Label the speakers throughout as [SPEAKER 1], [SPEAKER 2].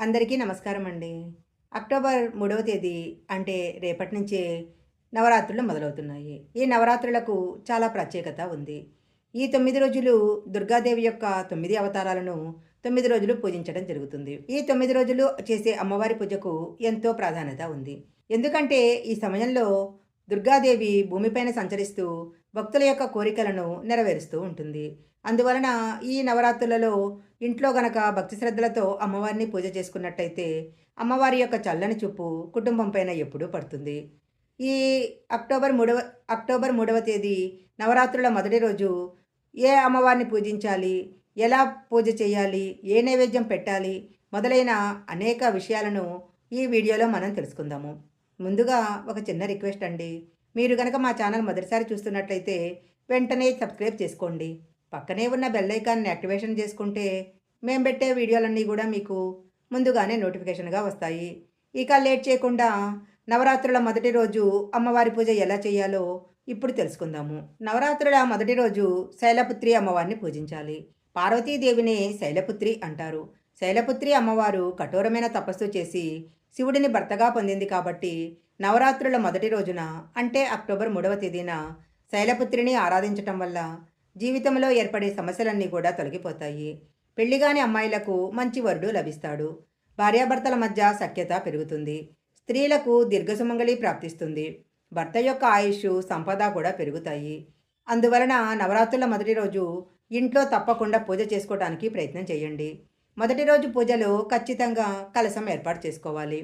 [SPEAKER 1] అందరికీ నమస్కారం అండి. అక్టోబర్ మూడవ తేదీ అంటే రేపటి నుంచే నవరాత్రులు మొదలవుతున్నాయి. ఈ నవరాత్రులకు చాలా ప్రత్యేకత ఉంది. ఈ తొమ్మిది రోజులు దుర్గాదేవి యొక్క తొమ్మిది అవతారాలను తొమ్మిది రోజులు పూజించడం జరుగుతుంది. ఈ తొమ్మిది రోజులు చేసే అమ్మవారి పూజకు ఎంతో ప్రాధాన్యత ఉంది. ఎందుకంటే ఈ సమయంలో దుర్గాదేవి భూమిపైన సంచరిస్తూ భక్తుల యొక్క కోరికలను నెరవేరుస్తూ ఉంటుంది. అందువలన ఈ నవరాత్రులలో ఇంట్లో గనక భక్తి శ్రద్ధలతో అమ్మవారిని పూజ చేసుకున్నట్టయితే అమ్మవారి యొక్క చల్లని చూపు కుటుంబం పైన ఎప్పుడూ పడుతుంది. ఈ అక్టోబర్ మూడవ అక్టోబర్ మూడవ తేదీ నవరాత్రుల మొదటి రోజు ఏ అమ్మవారిని పూజించాలి? ఎలా పూజ చేయాలి? ఏ నైవేద్యం పెట్టాలి? మొదలైన అనేక విషయాలను ఈ వీడియోలో మనం తెలుసుకుందాము. ముందుగా ఒక చిన్న రిక్వెస్ట్ అండి. మీరు కనుక మా ఛానల్ మొదటిసారి చూస్తున్నట్లయితే వెంటనే సబ్స్క్రైబ్ చేసుకోండి. పక్కనే ఉన్న బెల్ ఐకాన్ని యాక్టివేషన్ చేసుకుంటే మేము పెట్టే వీడియోలన్నీ కూడా మీకు ముందుగానే నోటిఫికేషన్గా వస్తాయి. ఇక లేట్ చేయకుండా నవరాత్రుల మొదటి రోజు అమ్మవారి పూజ ఎలా చేయాలో ఇప్పుడు తెలుసుకుందాము. నవరాత్రుల మొదటి రోజు శైలపుత్రి అమ్మవారిని పూజించాలి. పార్వతీదేవిని శైలపుత్రి అంటారు. శైలపుత్రి అమ్మవారు కఠోరమైన తపస్సు చేసి శివుడిని భర్తగా పొందింది కాబట్టి నవరాత్రుల మొదటి రోజున అంటే అక్టోబర్ మూడవ తేదీన శైలపుత్రిని ఆరాధించటం వల్ల జీవితంలో ఏర్పడే సమస్యలన్నీ కూడా తొలగిపోతాయి. పెళ్ళిగాని అమ్మాయిలకు మంచి వరుడు లభిస్తాడు. భార్యాభర్తల మధ్య సఖ్యత పెరుగుతుంది. స్త్రీలకు దీర్ఘసుమంగళి ప్రాప్తిస్తుంది. భర్త యొక్క ఆయుష్ సంపద కూడా పెరుగుతాయి. అందువలన నవరాత్రుల మొదటి రోజు ఇంట్లో తప్పకుండా పూజ చేసుకోవడానికి ప్రయత్నం చేయండి. మొదటి రోజు పూజలో ఖచ్చితంగా కలసం ఏర్పాటు చేసుకోవాలి.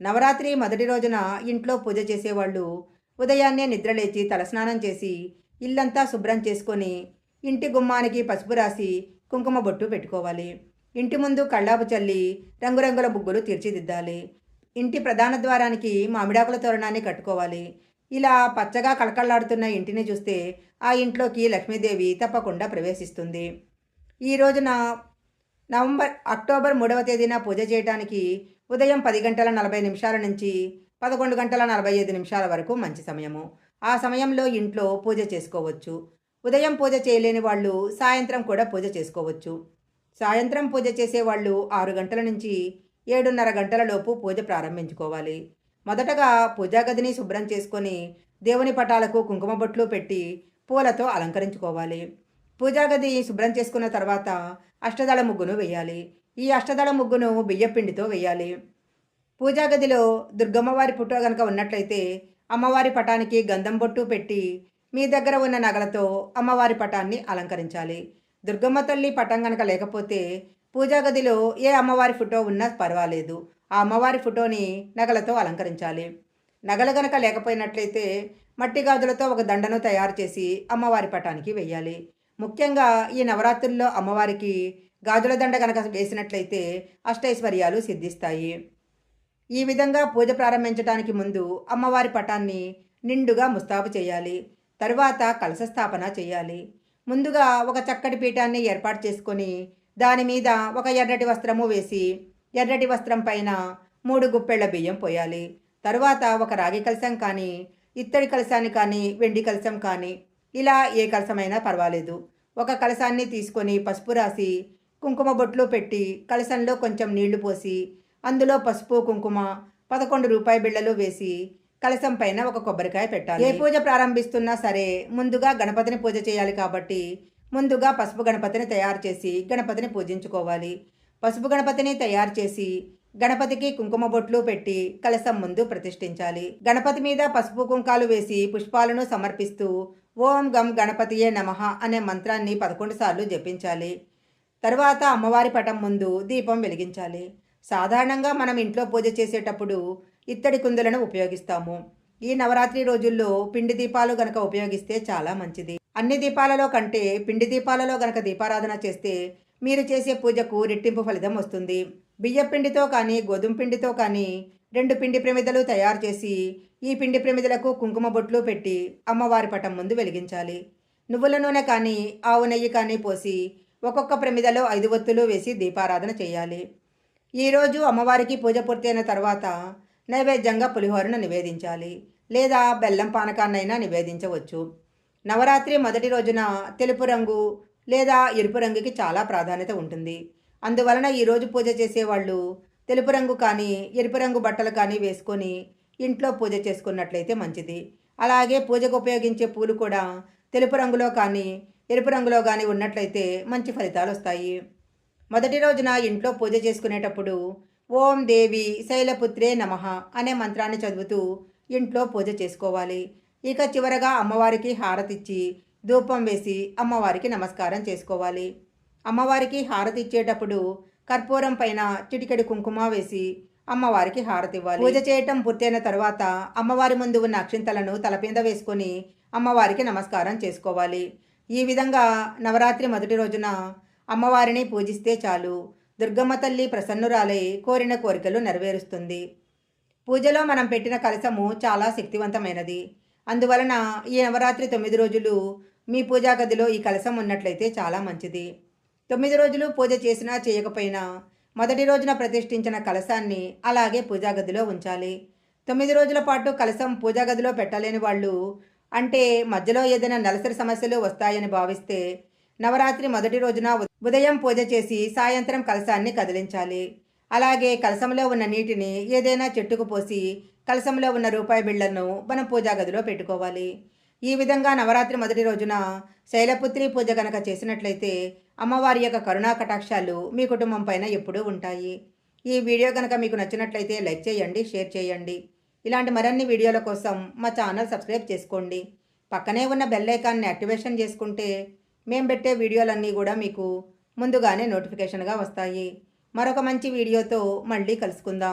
[SPEAKER 1] నవరాత్రి మొదటి రోజున ఇంట్లో పూజ చేసేవాళ్ళు ఉదయాన్నే నిద్రలేచి తలస్నానం చేసి ఇల్లంతా శుభ్రం చేసుకొని ఇంటి గుమ్మానికి పసుపు రాసి కుంకుమ బొట్టు పెట్టుకోవాలి. ఇంటి ముందు కళ్ళాపు చల్లి రంగురంగుల బుగ్గులు తీర్చిదిద్దాలి. ఇంటి ప్రధాన ద్వారానికి మామిడాకుల తోరణాన్ని కట్టుకోవాలి. ఇలా పచ్చగా కళకళలాడుతున్న ఇంటిని చూస్తే ఆ ఇంట్లోకి లక్ష్మీదేవి తప్పకుండా ప్రవేశిస్తుంది. ఈ రోజున నవంబర్ అక్టోబర్ మూడవ తేదీన పూజ చేయడానికి ఉదయం పది గంటల నలభై నిమిషాల నుంచి పదకొండు గంటల నలభై ఐదు నిమిషాల వరకు మంచి సమయము. ఆ సమయంలో ఇంట్లో పూజ చేసుకోవచ్చు. ఉదయం పూజ చేయలేని వాళ్ళు సాయంత్రం కూడా పూజ చేసుకోవచ్చు. సాయంత్రం పూజ చేసేవాళ్ళు ఆరు గంటల నుంచి ఏడున్నర గంటల లోపు పూజ ప్రారంభించుకోవాలి. మొదటగా పూజా గదిని శుభ్రం చేసుకొని దేవుని పటాలకు కుంకుమ బొట్లు పెట్టి పూలతో అలంకరించుకోవాలి. పూజా గది శుభ్రం చేసుకున్న తర్వాత అష్టదళ ముగ్గును వేయాలి ఈ అష్టదళ ముగ్గును బియ్యపిండితో వేయాలి పూజా గదిలో దుర్గమ్మవారి ఫోటో కనుక ఉన్నట్లయితే అమ్మవారి పటానికి గంధం బొట్టు పెట్టి మీ దగ్గర ఉన్న నగలతో అమ్మవారి పటాన్ని అలంకరించాలి. దుర్గమ్మ తల్లి పటం కనుక లేకపోతే పూజా గదిలో ఏ అమ్మవారి ఫోటో ఉన్నా పర్వాలేదు. ఆ అమ్మవారి ఫోటోని నగలతో అలంకరించాలి. నగలు గనక లేకపోయినట్లయితే మట్టి గాజులతో ఒక దండను తయారు చేసి అమ్మవారి పటానికి వెయ్యాలి. ముఖ్యంగా ఈ నవరాత్రుల్లో అమ్మవారికి గాజుల దండ కనుక వేసినట్లయితే అష్టైశ్వర్యాలు సిద్ధిస్తాయి. ఈ విధంగా పూజ ప్రారంభించడానికి ముందు అమ్మవారి పటాన్ని నిండుగా ముస్తాబు చేయాలి. తరువాత కలశ స్థాపన చేయాలి. ముందుగా ఒక చక్కటి పీఠాన్ని ఏర్పాటు చేసుకొని దాని మీద ఒక ఎర్రటి వస్త్రము వేసి ఎర్రటి వస్త్రం పైన మూడు గుప్పెళ్ళ బియ్యం పోయాలి. తరువాత ఒక రాగి కలశం కానీ ఇత్తడి కలశాన్ని కానీ వెండి కలశం కానీ ఇలా ఏ కలసమైనా పర్వాలేదు. ఒక కలశాన్ని తీసుకొని పసుపు రాసి కుంకుమ బొట్లు పెట్టి కలశంలో కొంచెం నీళ్ళు పోసి అందులో పసుపు కుంకుమ పదకొండు రూపాయి బిళ్ళలు వేసి కలశం పైన ఒక కొబ్బరికాయ పెట్టాలి. ఏ పూజ ప్రారంభిస్తున్నా సరే ముందుగా గణపతిని పూజ చేయాలి కాబట్టి ముందుగా పసుపు గణపతిని తయారు చేసి గణపతిని పూజించుకోవాలి. పసుపు గణపతిని తయారు చేసి గణపతికి కుంకుమ బొట్లు పెట్టి కలశం ముందు ప్రతిష్ఠించాలి. గణపతి మీద పసుపు కుంకాలు వేసి పుష్పాలను సమర్పిస్తూ ఓం గం గణపతియే నమః అనే మంత్రాన్ని పదకొండు సార్లు జపించాలి. తర్వాత అమ్మవారి పటం ముందు దీపం వెలిగించాలి. సాధారణంగా మనం ఇంట్లో పూజ చేసేటప్పుడు ఇత్తడి కుందులను ఉపయోగిస్తాము. ఈ నవరాత్రి రోజుల్లో పిండి దీపాలు గనక ఉపయోగిస్తే చాలా మంచిది. అన్ని దీపాలలో కంటే పిండి దీపాలలో గనక దీపారాధన చేస్తే మీరు చేసే పూజకు రెట్టింపు ఫలితం వస్తుంది. బియ్య పిండితో కానీ గోధుమ పిండితో కానీ రెండు పిండి ప్రమిదలు తయారు చేసి ఈ పిండి ప్రమిదలకు కుంకుమ బొట్లు పెట్టి అమ్మవారి పటం ముందు వెలిగించాలి. నువ్వుల నూనె కానీ ఆవు నెయ్యి కానీ పోసి ఒక్కొక్క ప్రమిదలో ఐదు ఒత్తులు వేసి దీపారాధన చేయాలి. ఈరోజు అమ్మవారికి పూజ పూర్తయిన తర్వాత నైవేద్యంగా పులిహోరను నివేదించాలి లేదా బెల్లం పానకాన్నైనా నివేదించవచ్చు. నవరాత్రి మొదటి రోజున తెలుపు రంగు లేదా ఎరుపు రంగుకి చాలా ప్రాధాన్యత ఉంటుంది. అందువలన ఈరోజు పూజ చేసేవాళ్ళు తెలుపు రంగు కానీ ఎరుపు రంగు బట్టలు కానీ వేసుకొని ఇంట్లో పూజ చేసుకున్నట్లయితే మంచిది. అలాగే పూజకు ఉపయోగించే పూలు కూడా తెలుపు రంగులో కానీ ఎరుపు రంగులో కానీ ఉన్నట్లయితే మంచి ఫలితాలు వస్తాయి. మొదటి రోజున ఇంట్లో పూజ చేసుకునేటప్పుడు ఓం దేవి శైలపుత్రే నమః అనే మంత్రాన్ని చదువుతూ ఇంట్లో పూజ చేసుకోవాలి. ఇక చివరగా అమ్మవారికి హారతిచ్చి ధూపం వేసి అమ్మవారికి నమస్కారం చేసుకోవాలి. అమ్మవారికి హారతి ఇచ్చేటప్పుడు కర్పూరం పైన చిటికెడు కుంకుమ వేసి అమ్మవారికి హారతి ఇవ్వాలి పూజ చేయటం పూర్తయిన తర్వాత అమ్మవారి ముందు ఉన్న అక్షింతలను తలపీంద వేసుకొని అమ్మవారికి నమస్కారం చేసుకోవాలి. ఈ విధంగా నవరాత్రి మొదటి రోజున అమ్మవారిని పూజిస్తే చాలు. దుర్గమ్మ తల్లి ప్రసన్నురాలై కోరిన కోరికలు నెరవేరుస్తుంది. పూజలో మనం పెట్టిన కలశము చాలా శక్తివంతమైనది. అందువలన ఈ నవరాత్రి తొమ్మిది రోజులు మీ పూజా గదిలో ఈ కలశం ఉన్నట్లయితే చాలా మంచిది. తొమ్మిది రోజులు పూజ చేసినా చేయకపోయినా మొదటి రోజున ప్రతిష్ఠించిన కలశాన్ని అలాగే పూజాగదిలో ఉంచాలి. తొమ్మిది రోజుల పాటు కలశం పూజాగదిలో పెట్టలేని వాళ్ళు అంటే మధ్యలో ఏదైనా నెలసరి సమస్యలు వస్తాయని భావిస్తే నవరాత్రి మొదటి రోజున ఉదయం పూజ చేసి సాయంత్రం కలశాన్ని కదిలించాలి. అలాగే కలశంలో ఉన్న నీటిని ఏదైనా చెట్టుకు పోసి కలశంలో ఉన్న రూపాయి బిళ్ళను మనం పూజా గదిలో పెట్టుకోవాలి. ఈ విధంగా నవరాత్రి మొదటి రోజున శైలపుత్రి పూజ గనక చేసినట్లయితే అమ్మవారి యొక్క కరుణా కటాక్షాలు మీ కుటుంబం పైన ఎప్పుడూ ఉంటాయి. ఈ వీడియో కనుక మీకు నచ్చినట్లయితే లైక్ చేయండి షేర్ చేయండి. ఇలాంటి మరిన్ని వీడియోల కోసం మా ఛానల్ సబ్స్క్రైబ్ చేసుకోండి. పక్కనే ఉన్న బెల్ ఐకాన్ని యాక్టివేషన్ చేసుకుంటే మేము పెట్టే వీడియోలన్నీ కూడా మీకు ముందుగానే నోటిఫికేషన్గా వస్తాయి. మరొక మంచి వీడియోతో మళ్ళీ కలుసుకుందాం.